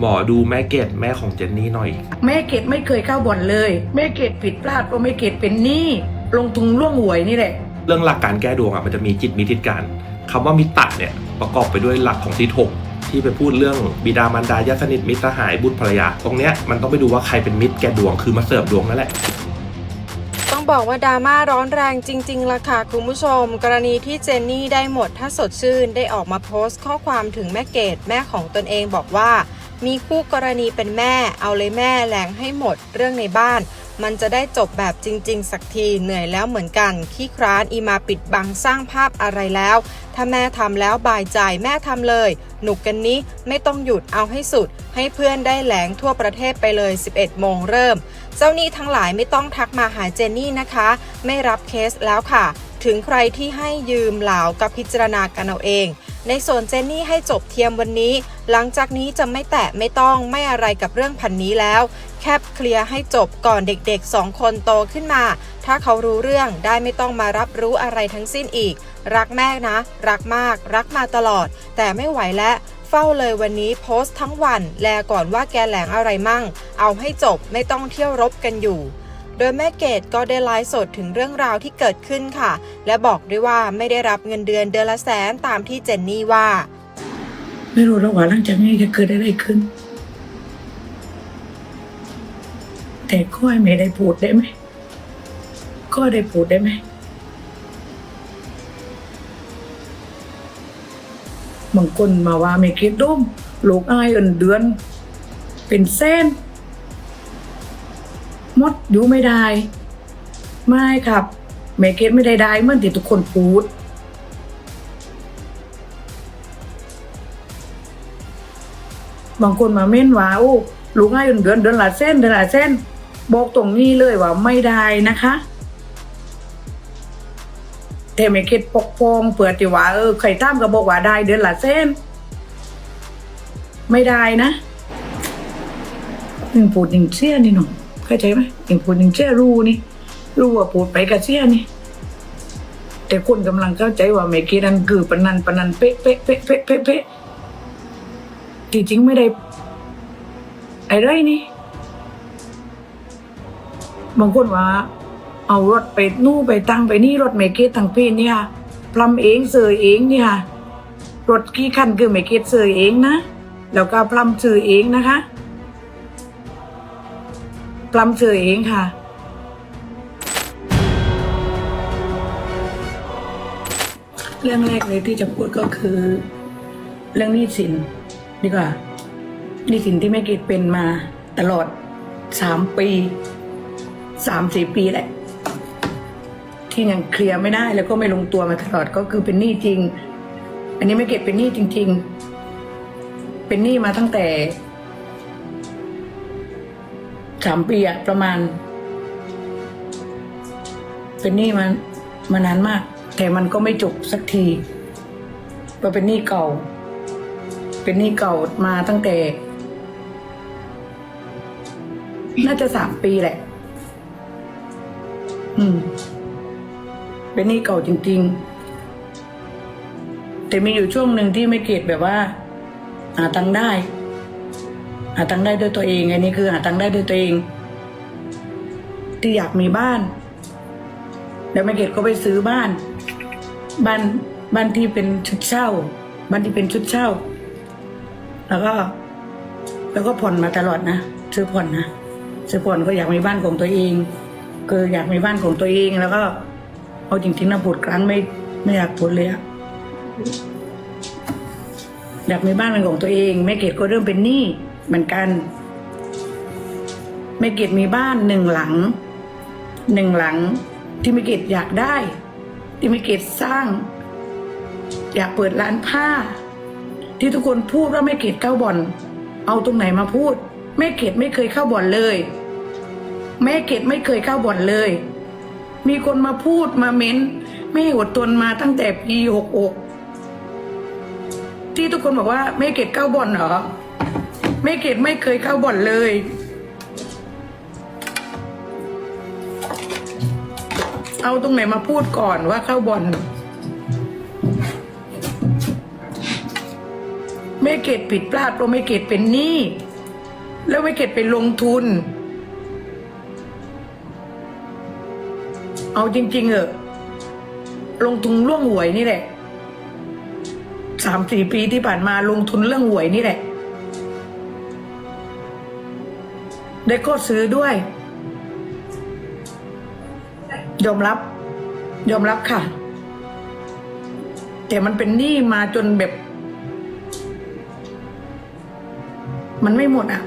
หมอดูแม่เกดแม่ของเจนนี่หน่อย แม่เกดไม่เคยเข้าบ่อนเลย แม่เกดผิดพลาดเพราะแม่เกดเป็นหนี้ลงทุนล่วงหวยนี่แหละ เรื่องหลักการแก้ดวงอะมันจะมีจิตมีทิศการคำว่ามิตรเนี่ยประกอบไปด้วยหลักของทิศหกที่ไปพูดเรื่องบิดามารดาญาติสนิทมิตรสหายบุตรภรรยา ตรงเนี้ยมันต้องไปดูว่าใครเป็นมิตรแก่ดวงคือมาเสิร์ฟดวงนั่นแหละต้องบอกว่าดราม่าร้อนแรงจริงๆล่ะค่ะคุณผู้ชม กรณีที่เจนนี่ได้หมดถ้าสดชื่นได้ออกมาโพสต์ข้อความถึงแม่เกดแม่ของตนเองบอกว่า มีคู่กรณีเป็นแม่ เอาเลยแม่แหลงให้หมดเรื่องในบ้าน มันจะได้จบแบบจริง ๆ สักทีเหนื่อยแล้วเหมือนกัน ขี้คร้านอีมาปิดบังสร้างภาพอะไรแล้ว ถ้าแม่ทำแล้วบายใจแม่ทำเลย หนุกกันนี้ไม่ต้องหยุดเอาให้สุด ให้เพื่อนได้แหลงทั่วประเทศไปเลย 11 โมงเริ่ม เจ้าหนี้ทั้งหลายไม่ต้องทักมาหาเจนนี่นะคะ ไม่รับเคสแล้วค่ะ ถึงใครที่ให้ยืมเหลาก็พิจารณากันเอาเอง ในส่วนเจนนี่ให้จบเทียมวันนี้ หลังจากนี้จะไม่แตะไม่ต้องไม่อะไรกับเรื่องพันนี้แล้ว แคบเคลียร์ให้จบก่อนเด็กๆสองคนโตขึ้นมา ถ้าเขารู้เรื่องได้ไม่ต้องมารับรู้อะไรทั้งสิ้นอีก รักแม่นะ รักมาก รักมาตลอด แต่ไม่ไหวแล้วเฝ้าเลยวันนี้โพสต์ทั้งวัน แลก่อนว่าแกแหลงอะไรมั่ง เอาให้จบไม่ต้องเที่ยวรบกันอยู่ โดยแม่เกดก็ได้ไลฟ์สดถึงเรื่องราวที่เกิดขึ้นค่ะ และบอกด้วยว่าไม่ได้รับเงินเดือนเดือนละแสนตามที่เจนนี่ว่า ไม่รู้แล้วว่าหลังจากนี้จะเกิดอะไรขึ้น แต่ก็ให้ไม่ได้พูดได้ไหมก็ได้พูดได้ไหมบางคนมาว่าไม่คิดด้มลูกอายเอินเดือน เป็นเส้น อยู่ไม่ได้ ไม่ครับแม่เกดไม่ได้ได้เหมื่อนที่ทุกคนพูด บางคนมาเม่นว่าโอ้ลูกให้เดือนเดือนละเส้นเดือนละเส้น บอกตรงนี้เลยว่าไม่ได้นะคะแต่ไม่คิดปกป้องเปิดติว่าเออใครตามก็บอกว่าได้เดือนละเส้น ไม่ได้นะยังพูดยังเสียนี่หนู เข้าใจไหมยังพูดยังเสียรู้นี่ รู้ว่าพูดไปกับเสียนี่ แต่คนกำลังเข้าใจว่าไม่คิดนั่นคือปนนันปนนันเป๊ะเป๊ะเป๊ะเป๊ะเป๊ะเป๊ะที่จริงไม่ได้ไอ้ไรนี่บางคนว่า เอารถไปนู่นไปตั้งไปนี่รถเมเกตทั้งปีเนี่ยพลัมเองเสยเองเนี่ยรถกี่คันคือเมเกตเสยเองนะแล้วก็พลัมเสยเองนะคะ พลัมเสยเองค่ะ เรื่องแรกเลยที่จะพูดก็คือ เรื่องหนี้สินดีกว่าหนี่สินที่แม่กิดเป็นมาตลอดสามปีสามสี่ปีแหละ ที่ยังเคลียร์ไม่ได้แล้วก็ไม่ลงตัวมาตลอดก็คือเป็นหนี้จริง อันนี้แม่เกดเป็นหนี้จริง ๆ เป็นหนี้มาตั้งแต่ สามปีอะประมาณ เป็นหนี้มามานานมาก แต่มันก็ไม่จบสักทีเพราะเป็นหนี้เก่า เป็นหนี้เก่ามาตั้งแต่ น่าจะสามปีแหละ อืม เป็นหนี้เก่าจริง ๆ แต่มีอยู่ช่วงหนึ่งที่ไม่เกตแบบว่า หาตังค์ได้ หาตังค์ได้ด้วยตัวเองอันนี้คือหาตังค์ได้ด้วยตัวเอง ที่อยากมีบ้าน แล้วไม่เกตก็ไปซื้อบ้าน บ้านบ้านที่เป็นชุดเช่า บ้านที่เป็นชุดเช่า แล้วก็ แล้วก็ผ่อนมาตลอดนะซื้อผ่อนนะซื้อผ่อนก็อยากมีบ้านของตัวเองคืออยากมีบ้านของตัวเองแล้วก็ เอาจริงๆนะพูดครั้งไม่ไม่อยากพูดเลยอะอยากมีบ้านเป็นของตัวเองแม่เกดก็เริ่มเป็นหนี้ เหมือนกันแม่เกดมีบ้านหนึ่งหลังหนึ่งหลังที่แม่เกดอยากได้ ที่แม่เกดสร้าง อยากเปิดร้านผ้า ที่ทุกคนพูดว่าแม่เกดเข้าบ่อน เอาตรงไหนมาพูดแม่เกดไม่เคยเข้าบ่อนเลย แม่เกดไม่เคยเข้าบ่อนเลย มีคนมาพูดมาเม้นแม่อดทนมาตั้งแต่ปีหกอกที่ทุกคนบอกว่าแม่เกดเข้าบ่อนเหรอ แม่เกดไม่เคยเข้าบ่อนเลย เอาตรงไหนมาพูดก่อนว่าเข้าบ่อนแม่เกดผิดพลาดเพราะแม่เกดเป็นหนี้แล้วไม่เก็บไปลงทุน เอาจริง ๆ เออะลงทุนเรื่องหวยนี่แหละสามสี่ปีที่ผ่านมาลงทุนเรื่องหวยนี่แหละ ได้ก็ซื้อด้วย ยอมรับ ยอมรับค่ะ แต่มันเป็นหนี้มาจนแบบ มันไม่หมดอะ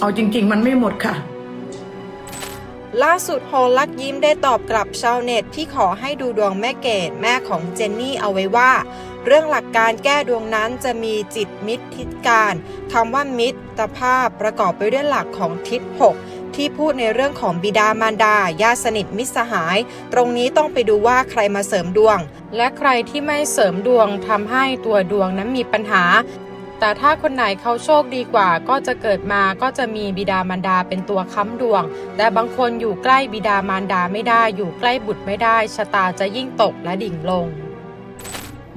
เอาจริง ๆ มันไม่หมดค่ะล่าสุดโฮลักยิ้มได้ตอบกลับชาวเน็ตที่ขอให้ดูดวงแม่เกดแม่ของเจนนี่เอาไว้ว่า เรื่องหลักการแก้ดวงนั้นจะมีจิตมิตรทิศการคำว่ามิตรภาพประกอบไปด้วยหลักของทิศ6ที่พูดในเรื่องของบิดามารดาญาสนิทมิตรสหาย ตรงนี้ต้องไปดูว่าใครมาเสริมดวง และใครที่ไม่เสริมดวงทำให้ตัวดวงนั้นมีปัญหาแต่ถ้าคนไหนเขาโชคดีกว่าก็จะเกิดมาก็จะมีบิดามารดาเป็นตัวค้ำดวง แต่บางคนอยู่ใกล้บิดามารดาไม่ได้อยู่ใกล้บุตรไม่ได้ชะตาจะยิ่งตกและดิ่งลง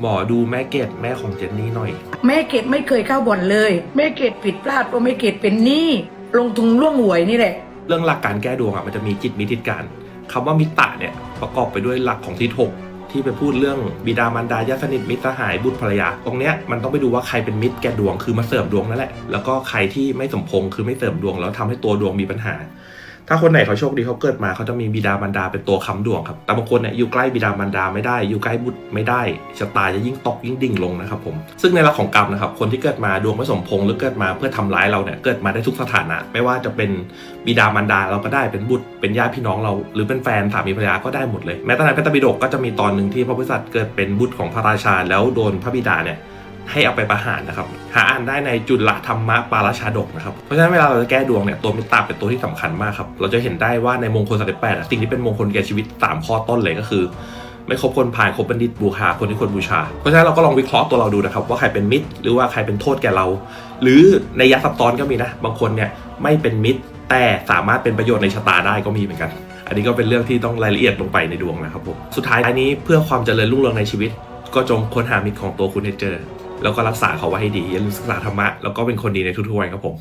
หมอดูแม่เกดแม่ของเจนนี่หน่อย แม่เกดไม่เคยเข้าบ่อนเลย แม่เกดผิดพลาดเพราะแม่เกดเป็นหนี้ลงทุนร่วงหวยนี่แหละ เรื่องหลักการแก้ดวงอะมันจะมีจิตมิติการคำว่ามิตรเนี่ยประกอบไปด้วยหลักของทิศหกที่ไปพูดเรื่องบิดามารดาญาติสนิทมิตรสหายบุตรภรรยา ตรงเนี้ยมันต้องไปดูว่าใครเป็นมิตรแก่ดวงคือมาเสริมดวงนั่นแหละแล้วก็ใครที่ไม่สมพงษ์คือไม่เสริมดวงแล้วทำให้ตัวดวงมีปัญหา ถ้าคนไหนเขาโชคดีเขาเกิดมาเขาจะมีบิดามารดาเป็นตัวค้ำดวงครับ แต่บางคนเนี่ยอยู่ใกล้บิดามารดาไม่ได้ อยู่ใกล้บุตรไม่ได้ชะตาจะยิ่งตกยิ่งดิ่งลงนะครับผมซึ่งในหลักของกรรมนะครับคนที่เกิดมาดวงไม่สมพงหรือเกิดมาเพื่อทำร้ายเราเนี่ยเกิดมาได้ทุกสถานะ ไม่ว่าจะเป็นบิดามารดาเราก็ได้เป็นบุตร เป็นญาติพี่น้องเรา หรือเป็นแฟนสามีภรรยาก็ได้หมดเลยแม้แต่ในพระตบิดกก็จะมีตอนหนึ่งที่พระพุทธศาสนาเกิดเป็นบุตรของพระราชาแล้วโดนพระบิดาเนี่ย ให้เอาไปประหารนะครับ หาอ่านได้ในจุลธรรมะปาราชาดกนะครับ เพราะฉะนั้นเวลาเราจะแก้ดวงเนี่ยตัวมิตราเป็นตัวที่สำคัญมากครับ เราจะเห็นได้ว่าในมงคลสามสิบแปดสิ่งที่เป็นมงคลแก่ชีวิต 3 ข้อต้นเลยก็คือ ไม่คบคนพาลคบบัณฑิตบูชาคนที่ควรบูชา เพราะฉะนั้นเราก็ลองวิเคราะห์ตัวเราดูนะครับ ว่าใครเป็นมิตร หรือว่าใครเป็นโทษแก่เรา หรือในยะซับซ้อนก็มีนะบางคนเนี่ยไม่เป็นมิตร แต่สามารถเป็นประโยชน์ในชะตาได้ก็มีเหมือนกัน อันนี้ก็เป็นเรื่องที่ต้องรายละเอียดลงไปในดวงนะครับผมสุดท้ายอันนี้เพื่อความเจริญรุ่งเรืองในชีวิตก็จงค้นหามิตรของตัวคุณให้เจอ แล้วก็รักษาเขาไว้ให้ดีอย่าลืมศึกษาธรรมะแล้วก็เป็นคนดีในทุกๆวันครับผม